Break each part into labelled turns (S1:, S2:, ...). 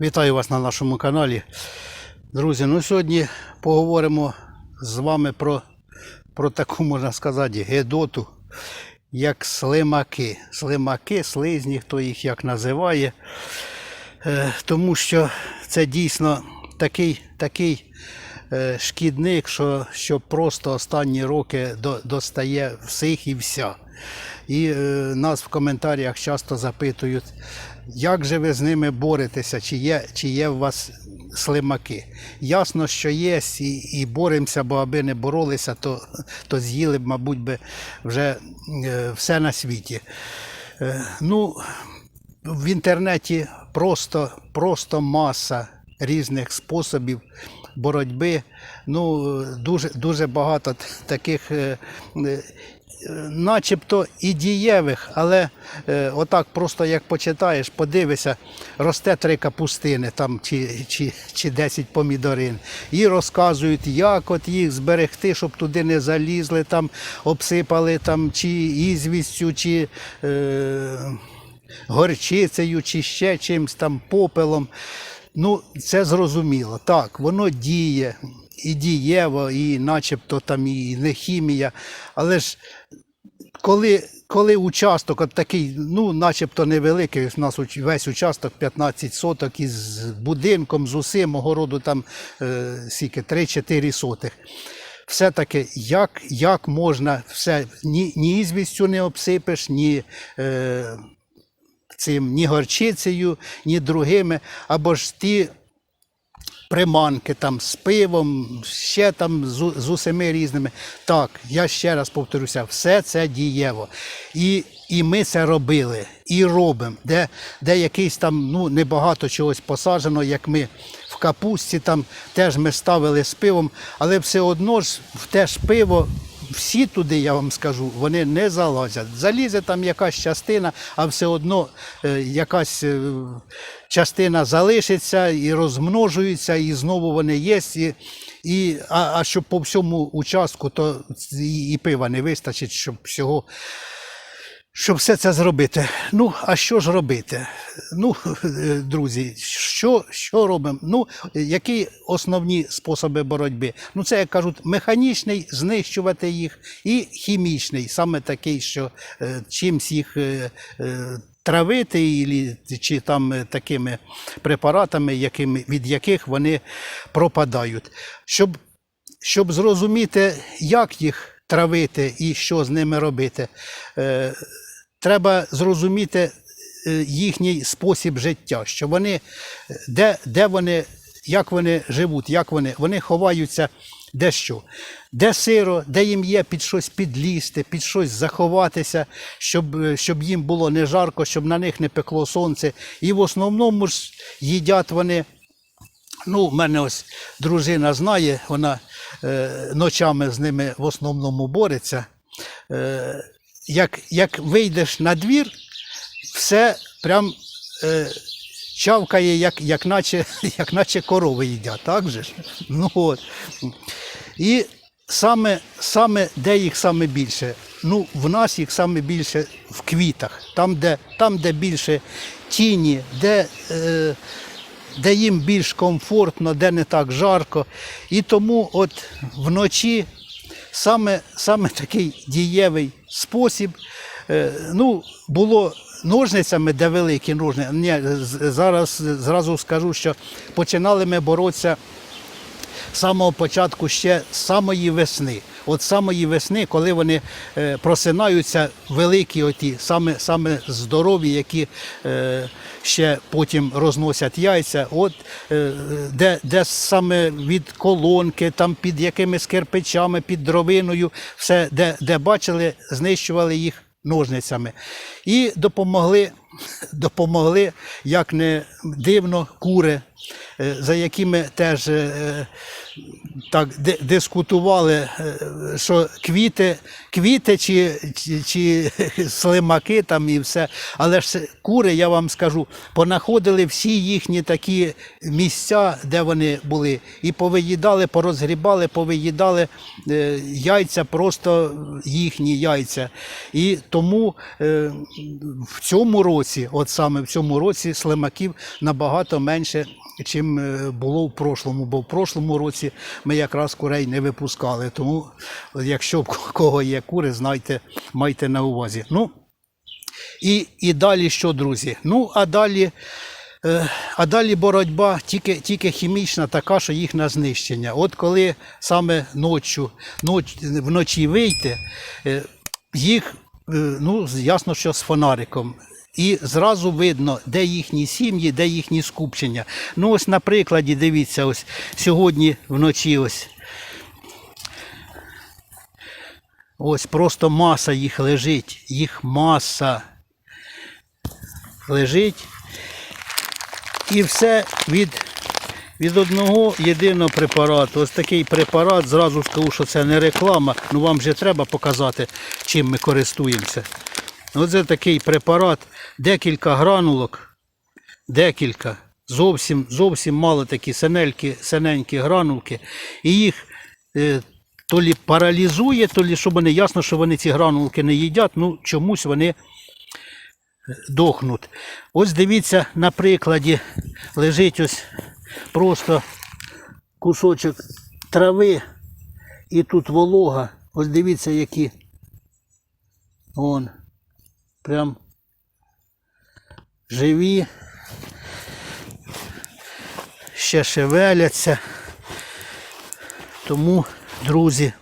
S1: Вітаю вас на нашому каналі. Друзі, ну сьогодні поговоримо з вами про, про таку, можна сказати, гедоту, як слимаки. Слимаки, слизні, хто їх як називає. Е, тому що це дійсно такий, такий е, шкідник, що, що просто останні роки до, достає всіх і вся. І е, нас в коментарях часто запитують, як же ви з ними боретеся, чи є, чи є у вас слимаки. Ясно, що є, і, і боремося, бо аби не боролися, то, то з'їли б, мабуть, би вже е, все на світі. Е, ну, в інтернеті просто, просто маса різних способів боротьби. Ну, дуже, дуже багато таких. Е, Начебто і дієвих, але е, отак просто як почитаєш, подивишся, росте три капустини там, чи, чи, чи 10 помідорин. І розказують, як от їх зберегти, щоб туди не залізли, там, обсипали там, чи ізвістю, чи е, горчицею, чи ще чимось там попелом. Ну, це зрозуміло. Так, воно діє і дієво, і начебто там і не хімія. Але ж коли, коли участок от такий, ну, начебто невеликий, у нас весь участок 15 соток із будинком, з усім, огороду там е, скільки, 3-4 сотих. Все-таки, як, як можна все, ні, ні ізвістю не обсипеш, ні е, цим, ні горчицею, ні другими, або ж ті приманки там з пивом, ще там з, з усіми різними. Так, я ще раз повторюся, все це дієво. І, і ми це робили, і робимо. Де, де якийсь там ну, небагато чогось посаджено, як ми в капусті, там теж ми ставили з пивом, але все одно ж в те ж пиво. Всі туди, я вам скажу, вони не залазять. Залізе там якась частина, а все одно е, якась е, частина залишиться і розмножується, і знову вони є. І, і, а, а щоб по всьому участку, то і, і пива не вистачить, щоб всього. Щоб все це зробити. Ну, а що ж робити? Ну, друзі, що, що робимо? Ну, які основні способи боротьби? Ну, це, як кажуть, механічний, знищувати їх, і хімічний, саме такий, що е, чимсь їх е, е, травити, чи там такими препаратами, якими, від яких вони пропадають. Щоб щоб зрозуміти, як їх травити і що з ними робити, треба зрозуміти е, їхній спосіб життя, що вони, е, де, де вони, як вони живуть, як вони, вони ховаються де що. Де сиро, де їм є під щось підлізти, під щось заховатися, щоб, е, щоб їм було не жарко, щоб на них не пекло сонце. І в основному ж їдять вони Ну, в мене ось дружина знає, вона е, ночами з ними в основному бореться. Е, як, як вийдеш на двір, все прям е, чавкає, як, як, наче, як наче корови їдять, так же ж? Ну, от. І саме, саме де їх саме більше? Ну, в нас їх саме більше в квітах, там, де, там, де більше тіні, де. Е, де їм більш комфортно, де не так жарко. І тому от вночі саме, саме такий дієвий спосіб. е, Ну, було ножницями, де великі ножниці. Зараз зразу скажу, що починали ми боротися з самого початку ще самої весни. От самої весни, коли вони е, просинаються, великі, оті, саме, саме здорові, які е, ще потім розносять яйця, от е, де, де саме від колонки, там під якимись кирпичами, під дровиною, все, де, де бачили, знищували їх ножницями. І допомогли, допомогли, як не дивно, кури, е, за якими теж е, так дискутували, е, що квіти, квіти чи, чи, чи слимаки там і все. Але ж кури, я вам скажу, понаходили всі їхні такі місця, де вони були, і повиїдали, порозгрібали, повиїдали яйця, просто їхні яйця. І тому в цьому році. Році, от саме в цьому році, слимаків набагато менше, чим е, було в прошлому. Бо в прошлому році ми якраз курей не випускали. Тому, якщо в кого є кури, знайте, майте на увазі. Ну, і, і далі що, друзі? Ну, а далі. Е, А далі боротьба тільки, тільки хімічна, така, що їх на знищення. От коли саме ночі, ноч, вночі вийти, е, їх, ну, ясно, що з фонариком. І зразу видно, де їхні сім'ї, де їхні скупчення. Ну, ось на прикладі, дивіться, ось сьогодні вночі ось. Ось просто маса їх лежить. Їх маса лежить. І все від, від одного єдиного препарату. Ось такий препарат, зразу скажу, що це не реклама, ну вам же треба показати, чим ми користуємося. Оце такий препарат, декілька гранулок, декілька, зовсім, зовсім мало такі синельки, синенькі гранулки. І їх е, то лі паралізує, то лі, щоб вони ясно, що вони ці гранулки не їдять, ну чомусь вони дохнуть. Ось дивіться, на прикладі лежить ось просто кусочок трави і тут волога. Ось дивіться, які. Вон. Прям живі. Ще шевеляться. Тому, друзі,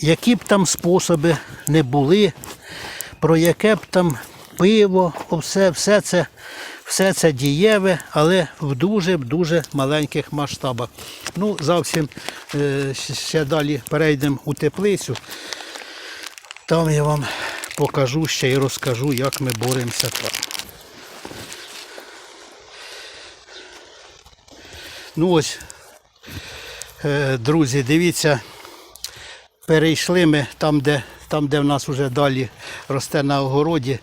S1: які б там способи не були, про яке б там пиво, все, все, це, все це дієве, але в дуже-дуже маленьких масштабах. Ну, зовсім е, ще далі перейдемо у теплицю. Там я вам покажу ще і розкажу, як ми боремося там. Ну ось, е, друзі, дивіться, перейшли ми там, де, там, де в нас вже далі росте на огороді,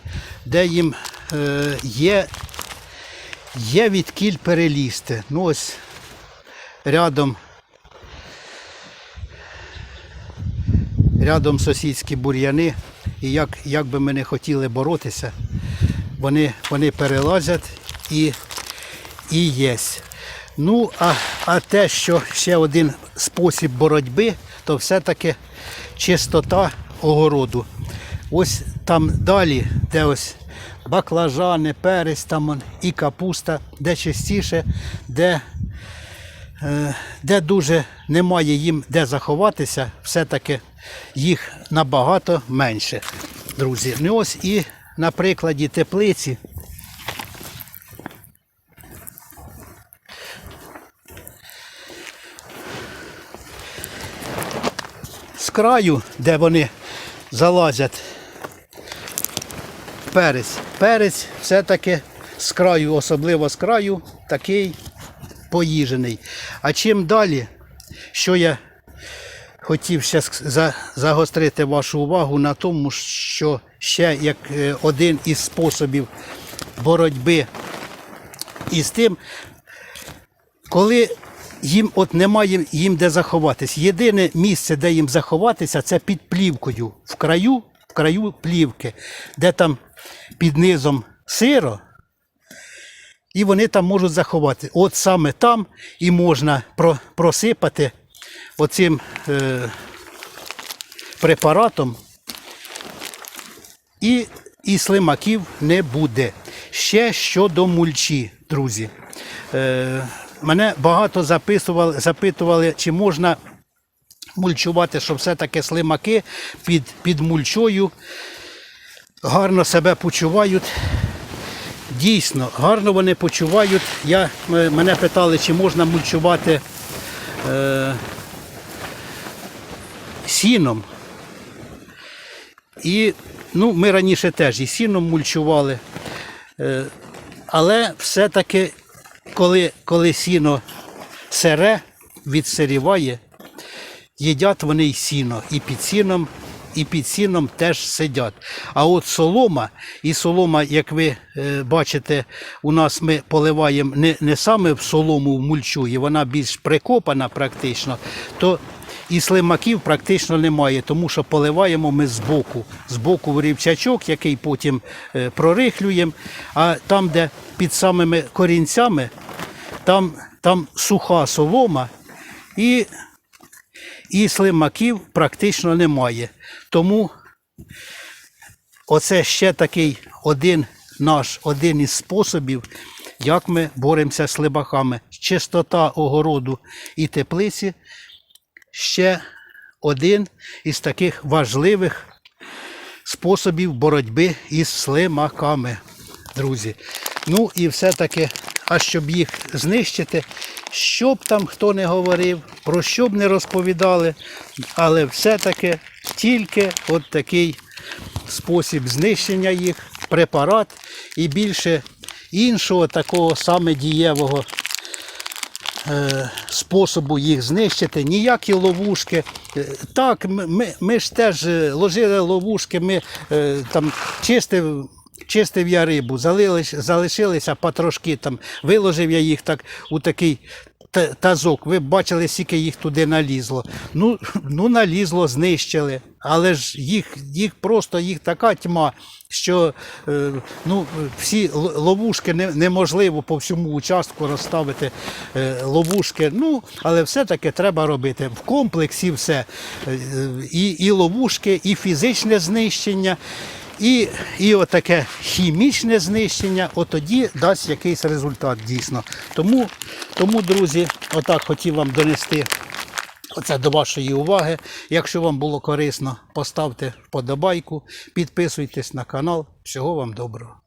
S1: де їм е, є, є відкіль перелізти. Ну ось рядом, рядом сусідські бур'яни. І як, як би ми не хотіли боротися, вони, вони перелазять і, і єсть. Ну, а, а те, що ще один спосіб боротьби, то все-таки чистота огороду. Ось там далі, де ось баклажани, перець, там і капуста, де чистіше, де, де дуже немає їм де заховатися, все-таки їх набагато менше, друзі. Ну ось і на прикладі теплиці. З краю, де вони залазять перець. Перець все-таки з краю, особливо з краю, такий поїжений. А чим далі, що я хотів ще загострити вашу увагу на тому, що ще як е, один із способів боротьби із тим, коли їм от немає їм де заховатись. Єдине місце, де їм заховатися, це під плівкою. В краю, в краю плівки, де там під низом сиро, і вони там можуть заховати. От саме там і можна просипати оцим е, препаратом, і, і слимаків не буде. Ще щодо мульчі, друзі. Е, мене багато записували, запитували, чи можна мульчувати, що все-таки слимаки під, під мульчою гарно себе почувають. Дійсно, гарно вони почувають. Я, е, мене питали, чи можна мульчувати е, сіном. І ну, ми раніше теж і сіном мульчували. Е, але все-таки, коли, коли сіно сере, відсиріває, їдять вони й сіно, і під сіном, і під сіном теж сидять. А от солома, і солома, як ви е, бачите, у нас ми поливаємо не, не саме в солому в мульчу, і вона більш прикопана практично, то і слимаків практично немає, тому що поливаємо ми збоку. Збоку в рівчачок, який потім е, прорихлюємо. А там, де під самими корінцями, там, там суха солома і, і слимаків практично немає. Тому оце ще такий один наш, один із способів, як ми боремося з слибаками. Чистота огороду і теплиці ще один із таких важливих способів боротьби із слимаками, друзі. Ну і все-таки, а щоб їх знищити, що б там хто не говорив, про що б не розповідали, але все-таки тільки от такий спосіб знищення їх, препарат і більше іншого такого саме дієвого е, способу їх знищити, ніякі ловушки. Так, ми, ми, ж теж е, ложили ловушки, ми е, там чистив. Чистив я рибу, залишилися потрошки там, виложив я їх так у такий тазок. Ви бачили, скільки їх туди налізло. Ну, ну налізло, знищили. Але ж їх, їх просто їх така тьма, що е, ну, всі ловушки не, неможливо по всьому участку розставити е, ловушки. Ну, але все-таки треба робити в комплексі все. Е, І, і ловушки, і фізичне знищення. І, і отаке хімічне знищення, отоді дасть якийсь результат дійсно. Тому, тому, друзі, отак хотів вам донести оце до вашої уваги. Якщо вам було корисно, поставте вподобайку, підписуйтесь на канал. Всього вам доброго.